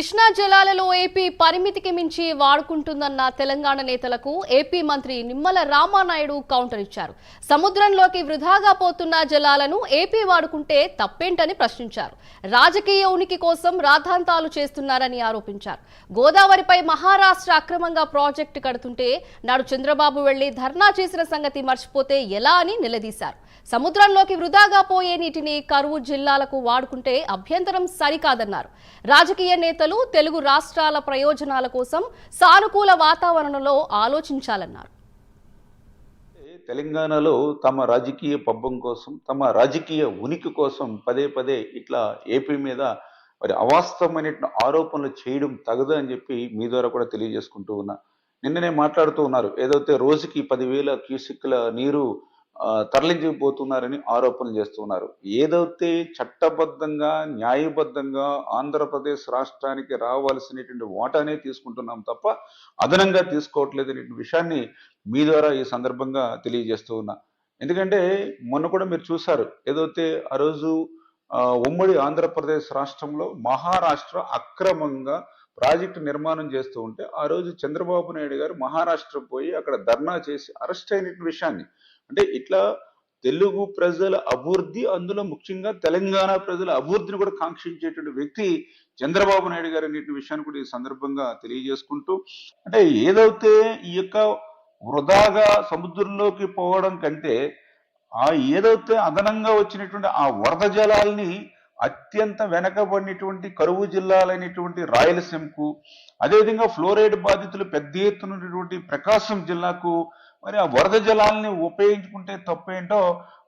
Krishna జలాలలో AP పరిమితికి మించి వాడుకుంటుందన్న తెలంగాణ నేతలకు ఏపీ మంత్రి నిమ్మల రామానాయుడు కౌంటర్ ఇచ్చారు. సముద్రంలోకి వృధాగా పోతున్న జలాలను ఏపీ వాడుకుంటే తప్పేంటని ప్రశ్నించారు. రాజకీయ ఉనికి కోసం రాద్ధాంతాలు చేస్తున్నారని ఆరోపించారు. గోదావరిపై మహారాష్ట్ర అక్రమంగా ప్రాజెక్టు కడుతుంటే నాడు చంద్రబాబు వెళ్ళి ధర్నా చేసిన సంగతి మర్చిపోతే ఎలా అని నిలదీశారు. సముద్రంలోకి వృధాగా పోయే నీటిని కరువు జిల్లాలకు వాడుకుంటే అభ్యంతరం సరికాదన్నారు. రాజకీయ నేతలు తెలుగు రాష్ట్రాల ప్రయోజనాల కోసం సానుకూల వాతావరణంలో ఆలోచించాలన్నారు. తెలంగాణలో తమ రాజకీయ పబ్బం కోసం తమ రాజకీయ ఉనికి కోసం పదే పదే ఇట్లా ఏపీ మీద మరి అవాస్తవమైన ఆరోపణలు చేయడం తగదు అని చెప్పి మీ ద్వారా కూడా తెలియజేసుకుంటూ ఉన్నా. నిన్ననే మాట్లాడుతూ ఉన్నారు ఏదైతే రోజుకి పదివేల క్యూసిక్ల నీరు తరలించిపోతున్నారని ఆరోపణలు చేస్తున్నారు. ఏదైతే చట్టబద్ధంగా న్యాయబద్ధంగా ఆంధ్రప్రదేశ్ రాష్ట్రానికి రావాల్సినటువంటి వాటానే తీసుకుంటున్నాం తప్ప అదనంగా తీసుకోవట్లేదు అనే విషయాన్ని మీ ద్వారా ఈ సందర్భంగా తెలియజేస్తూ ఉన్నా. ఎందుకంటే మొన్న కూడా మీరు చూశారు ఏదైతే ఆ రోజు ఉమ్మడి ఆంధ్రప్రదేశ్ రాష్ట్రంలో మహారాష్ట్ర అక్రమంగా ప్రాజెక్టు నిర్మాణం చేస్తూ ఉంటే ఆ రోజు చంద్రబాబు నాయుడు గారు మహారాష్ట్ర పోయి అక్కడ ధర్నా చేసి అరెస్ట్ అయిన విషయాన్ని. అంటే ఇట్లా తెలుగు ప్రజల అభివృద్ధి అందులో ముఖ్యంగా తెలంగాణ ప్రజల అభివృద్ధిని కూడా కాంక్షించేటువంటి వ్యక్తి చంద్రబాబు నాయుడు గారు అనేటువంటి విషయాన్ని కూడా ఈ సందర్భంగా తెలియజేసుకుంటూ అంటే ఏదైతే ఈ యొక్క వృధాగా సముద్రంలోకి పోవడం కంటే ఆ ఏదైతే అదనంగా వచ్చినటువంటి ఆ వరద జలాల్ని అత్యంత వెనకబడినటువంటి కరువు జిల్లాలైనటువంటి రాయలసీమకు అదేవిధంగా ఫ్లోరైడ్ బాధితులు పెద్ద ఎత్తునటువంటి ప్రకాశం జిల్లాకు మరి ఆ వరద జలాల్ని ఉపయోగించుకుంటే తప్పేంటో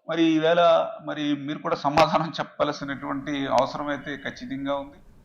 మరి ఈవేళ మరి మీరు కూడా సమాధానం చెప్పాల్సినటువంటి అవసరం అయితే ఖచ్చితంగా ఉంది.